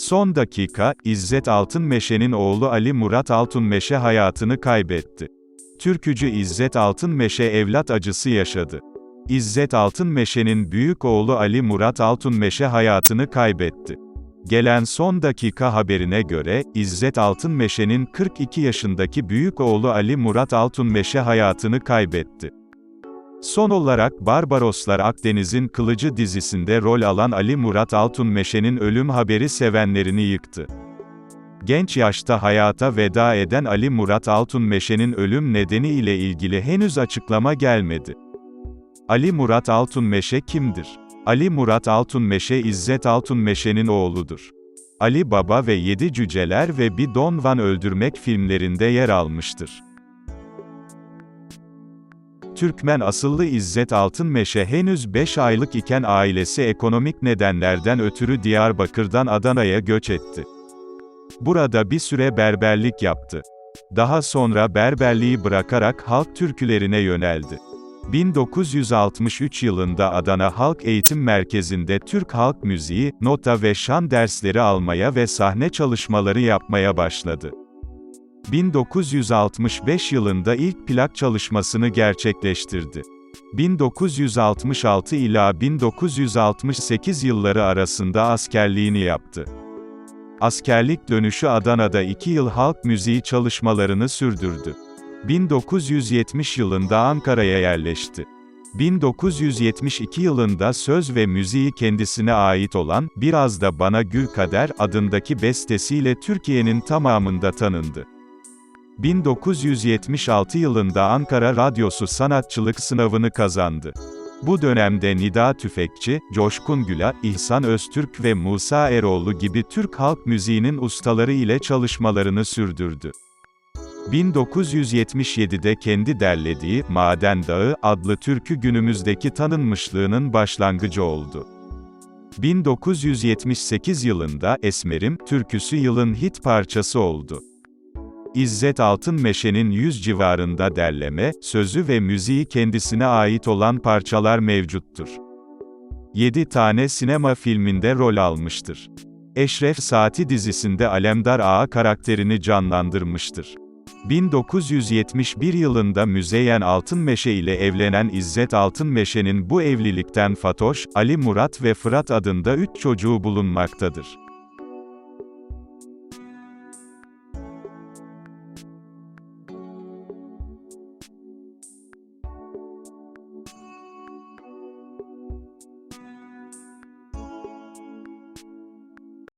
Son dakika, İzzet Altınmeşe'nin oğlu Ali Murat Altunmeşe hayatını kaybetti. Türkücü İzzet Altınmeşe evlat acısı yaşadı. İzzet Altınmeşe'nin büyük oğlu Ali Murat Altunmeşe hayatını kaybetti. Gelen son dakika haberine göre, İzzet Altınmeşe'nin 42 yaşındaki büyük oğlu Ali Murat Altunmeşe hayatını kaybetti. Son olarak Barbaroslar Akdeniz'in Kılıcı dizisinde rol alan Ali Murat Altunmeşe'nin ölüm haberi sevenlerini yıktı. Genç yaşta hayata veda eden Ali Murat Altunmeşe'nin ölüm nedeni ile ilgili henüz açıklama gelmedi. Ali Murat Altunmeşe kimdir? Ali Murat Altunmeşe İzzet Altunmeşe'nin oğludur. Ali Baba ve Yedi Cüceler ve Bir Don Van Öldürmek filmlerinde yer almıştır. Türkmen asıllı İzzet Altınmeşe henüz 5 aylık iken ailesi ekonomik nedenlerden ötürü Diyarbakır'dan Adana'ya göç etti. Burada bir süre berberlik yaptı. Daha sonra berberliği bırakarak halk türkülerine yöneldi. 1963 yılında Adana Halk Eğitim Merkezi'nde Türk halk müziği, nota ve şan dersleri almaya ve sahne çalışmaları yapmaya başladı. 1965 yılında ilk plak çalışmasını gerçekleştirdi. 1966 ila 1968 yılları arasında askerliğini yaptı. Askerlik dönüşü Adana'da iki yıl halk müziği çalışmalarını sürdürdü. 1970 yılında Ankara'ya yerleşti. 1972 yılında söz ve müziği kendisine ait olan Biraz da Bana Gül Kader adındaki bestesiyle Türkiye'nin tamamında tanındı. 1976 yılında Ankara Radyosu sanatçılık sınavını kazandı. Bu dönemde Nida Tüfekçi, Coşkun Güla, İhsan Öztürk ve Musa Eroğlu gibi Türk halk müziğinin ustaları ile çalışmalarını sürdürdü. 1977'de kendi derlediği Maden Dağı adlı türkü günümüzdeki tanınmışlığının başlangıcı oldu. 1978 yılında Esmerim türküsü yılın hit parçası oldu. İzzet Altınmeşe'nin 100 civarında derleme, sözü ve müziği kendisine ait olan parçalar mevcuttur. 7 tane sinema filminde rol almıştır. Eşref Saati dizisinde Alemdar Ağa karakterini canlandırmıştır. 1971 yılında Müzeyyen Altınmeşe ile evlenen İzzet Altınmeşe'nin bu evlilikten Fatoş, Ali Murat ve Fırat adında üç çocuğu bulunmaktadır.